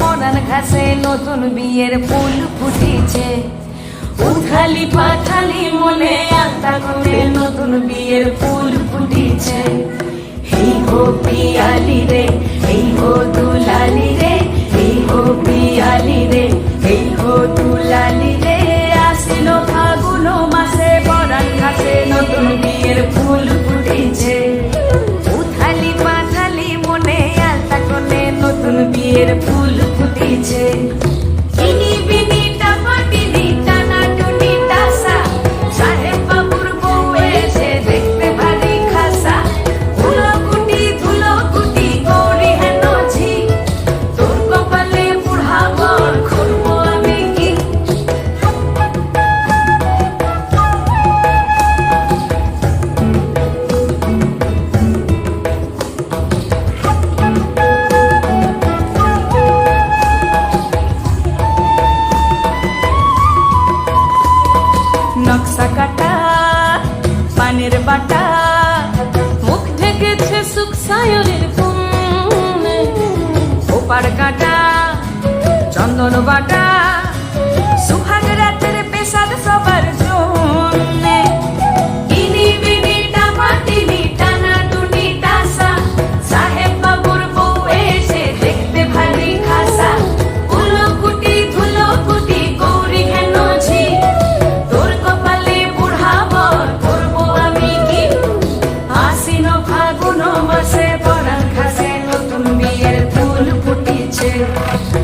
পরান ঘাসে, নতুন বিয়ের ফুল ফুটেছে। উঠালি পাঠালি মনে আত্মা করে নতুন বিয়ের ফুল ফুটেছে। এই গো পিয়ালি রে, এই গো দুলালি রে, এই গো পিয়ালি রে দুলালি রে। আসিল ফাগুন মাসে পরান ঘাসে, নতুন পানের বাটা। মুখ ঢেকেছে সুখ সায়নের ফুল ওপার কাটা, চন্দন বাটা। সুহাগ রাতের পেশাদ সবার ফুটেছে উথালি